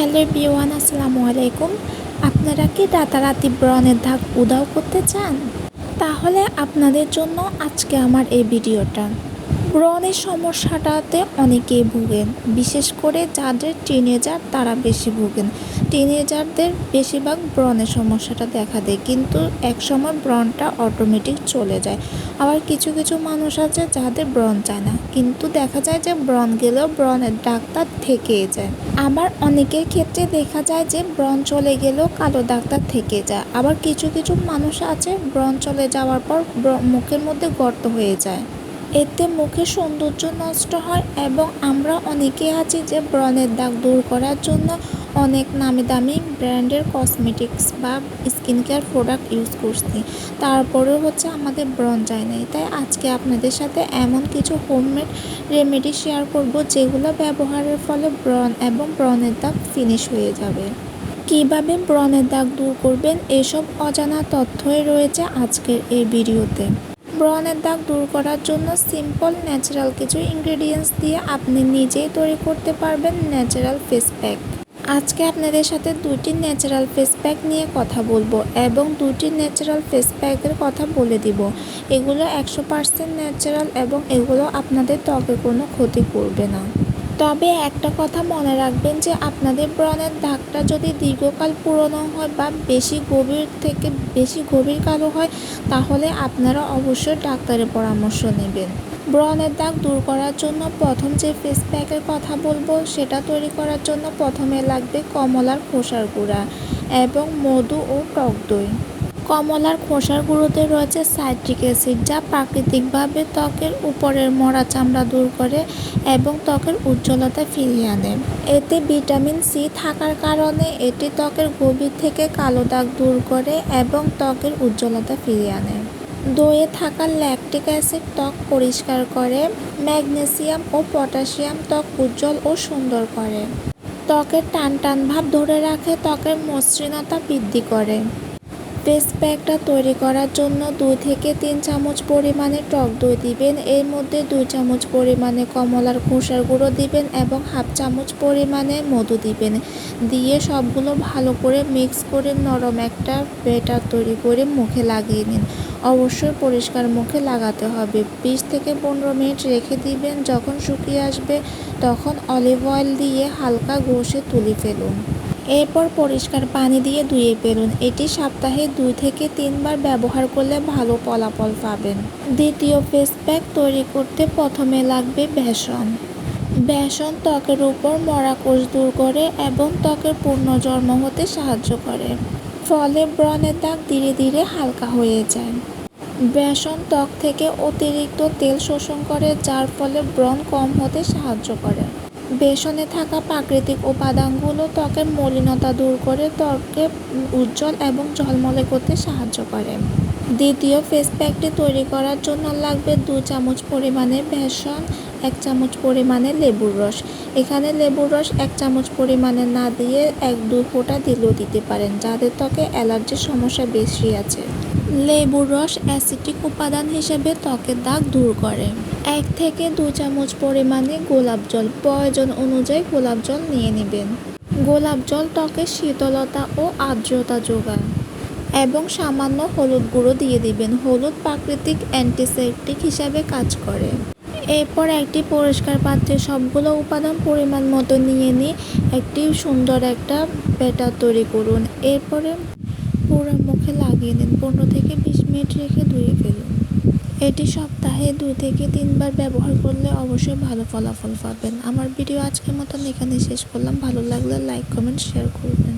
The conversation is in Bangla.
হ্যালো বিওয়ান, আসসালামু আলাইকুম। আপনারা কি রাতারাতি ব্রণের দাগ উদাও করতে চান? তাহলে আপনাদের জন্য আজকে আমার এই ভিডিওটা। ব্রণের সমস্যাটাতে অনেকেই ভুগেন। বিশেষ করে যাদের টিনেজার তারা বেশি ভুগেন। টিনেজারদের বেশিরভাগ ব্রণের সমস্যাটা দেখা দেয়, কিন্তু একসময় ব্রণটা অটোমেটিক চলে যায়। আবার কিছু কিছু মানুষ আছে যাদের ব্রণ চায় না, কিন্তু দেখা যায় যে ব্রণ গেলেও ব্রণের ডাক্তার থেকেই যায়। আবার অনেকের ক্ষেত্রে দেখা যায় যে ব্রণ চলে গেলেও কালো ডাক্তার থেকে যায়। আবার কিছু কিছু মানুষ আছে, ব্রণ চলে যাওয়ার পর মুখের মধ্যে গর্ত হয়ে যায়। এতে মুখের সৌন্দর্য নষ্ট হয় এবং আমরা অনেকে আছি যে ব্রণের দাগ দূর করার জন্য অনেক নামি দামি ব্র্যান্ডের কসমেটিক্স বা স্কিন কেয়ার প্রোডাক্ট ইউজ করছি। তারপরেও হচ্ছে আমাদের ব্রণ যায় নাই। তাই আজকে আপনাদের সাথে এমন কিছু হোমমেড রেমেডি শেয়ার করব যেগুলো ব্যবহারের ফলে ব্রণ এবং ব্রণের দাগ ফিনিশ হয়ে যাবে। কীভাবে ব্রণের দাগ দূর করবেন এসব অজানা তথ্যই রয়েছে আজকের এই ভিডিওতে। ব্রণের দাগ দূর করার জন্য সিম্পল ন্যাচারাল কিছু ইনগ্রেডিয়েন্টস দিয়ে আপনি নিজেই তৈরি করতে পারবেন ন্যাচারাল ফেস প্যাক আজকে আপনাদের সাথে দুটি ন্যাচারাল ফেস প্যাক নিয়ে কথা বলব এবং দুটি ন্যাচারাল ফেস প্যাকের কথা বলে দিব। এগুলো একশো পার্সেন্ট ন্যাচারাল এবং এগুলো আপনাদের ত্বকে কোনো ক্ষতি করবে না। তবে একটা কথা মনে রাখবেন যে আপনাদের ব্রণের দাগটা যদি দীর্ঘকাল পুরনো হয় বা বেশি গভীর থেকে বেশি গভীর কালো হয়, তাহলে আপনারা অবশ্যই ডাক্তারের পরামর্শ নেবেন। ব্রণের দাগ দূর করার জন্য প্রথম যে ফেস প্যাকের কথা বলব, সেটা তৈরি করার জন্য প্রথমে লাগবে কমলার খোসার গুঁড়া এবং মধু ও টক দই। কমলার খোসার গুঁড়োতে রয়েছে সাইট্রিক অ্যাসিড, যা প্রাকৃতিকভাবে ত্বকের উপরের মরা চামড়া দূর করে এবং ত্বকের উজ্জ্বলতা ফিরিয়ে আনে। এতে ভিটামিন সি থাকার কারণে এটি ত্বকের গভীর থেকে কালো দাগ দূর করে এবং ত্বকের উজ্জ্বলতা ফিরিয়ে আনে। দইয়ে থাকা ল্যাকটিক অ্যাসিড ত্বক পরিষ্কার করে, ম্যাগনেসিয়াম ও পটাশিয়াম ত্বক উজ্জ্বল ও সুন্দর করে। ত্বকের টান টান ভাব ধরে রাখে, ত্বকের মসৃণতা বৃদ্ধি করে। ফেস প্যাকটা তৈরি করার জন্য দুই থেকে তিন চামচ পরিমাণে টক দই দিবেন। এর মধ্যে দুই চামচ পরিমাণে কমলার খোসার গুঁড়ো দিবেন এবং হাফ চামচ পরিমাণে মধু দিবেন। দিয়ে সবগুলো ভালো করে মিক্স করে নরম একটা ব্যাটার তৈরি করে মুখে লাগিয়ে নিন। অবশ্যই পরিষ্কার মুখে লাগাতে হবে। বিশ থেকে পনেরো মিনিট রেখে দিবেন। যখন শুকিয়ে আসবে, তখন অলিভ অয়েল দিয়ে হালকা ঘষে তুলে ফেলুন। এরপর পরিষ্কার পানি দিয়ে ধুয়ে ফেলুন। এটি সপ্তাহে দুই থেকে তিনবার ব্যবহার করলে ভালো ফলাফল পাবেন। দ্বিতীয় ফেস প্যাক তৈরি করতে প্রথমে লাগবে বেসন। বেসন ত্বকের উপর মরা কোষ দূর করে এবং ত্বকের পুনর্জন্ম হতে সাহায্য করে। ফলে ব্রণের দাগ ধীরে ধীরে হালকা হয়ে যায়। বেসন ত্বক থেকে অতিরিক্ত তেল শোষণ করে, যার ফলে ব্রণ কম হতে সাহায্য করে। বেসনে থাকা প্রাকৃতিক উপাদানগুলো ত্বকের মলিনতা দূর করে ত্বককে উজ্জ্বল এবং ঝলমলে করতে সাহায্য করে। দ্বিতীয় ফেস প্যাকটি তৈরি করার জন্য লাগবে দু চামচ পরিমাণে বেসন, এক চামচ পরিমাণে লেবুর রস। এখানে লেবুর রস এক চামচ পরিমাণে না দিয়ে এক দু ফোঁটা দিলেও দিতে পারেন যাদের ত্বকে অ্যালার্জির সমস্যা বেশি আছে। লেবুর রস অ্যাসিটিক উপাদান হিসেবে ত্বকের দাগ দূর করে। এক থেকে দু চামচ পরিমাণে গোলাপ জল প্রয়োজন অনুযায়ী গোলাপ জল নিয়ে নেবেন। গোলাপ জল ত্বকের শীতলতা ও আর্দ্রতা যোগায় এবং সামান্য হলুদ গুঁড়ো দিয়ে দিবেন। হলুদ প্রাকৃতিক অ্যান্টিসেপটিক হিসাবে কাজ করে। এরপর একটি পরিষ্কার পাত্রে সবগুলো উপাদান পরিমাণ মতো নিয়ে নিয়ে একটি সুন্দর একটা ব্যাটার তৈরি করুন। এরপরে পুরো মুখে লাগিয়ে নিন। পনেরো থেকে বিশ মিনিট রেখে ধুয়ে ফেলুন। এটি সপ্তাহে দুই থেকে তিনবার ব্যবহার করলে অবশ্যই ভালো ফলাফল পাবেন। আমার ভিডিও আজকের মতন এখানে শেষ করলাম। ভালো লাগলে লাইক, কমেন্ট শেয়ার করবেন।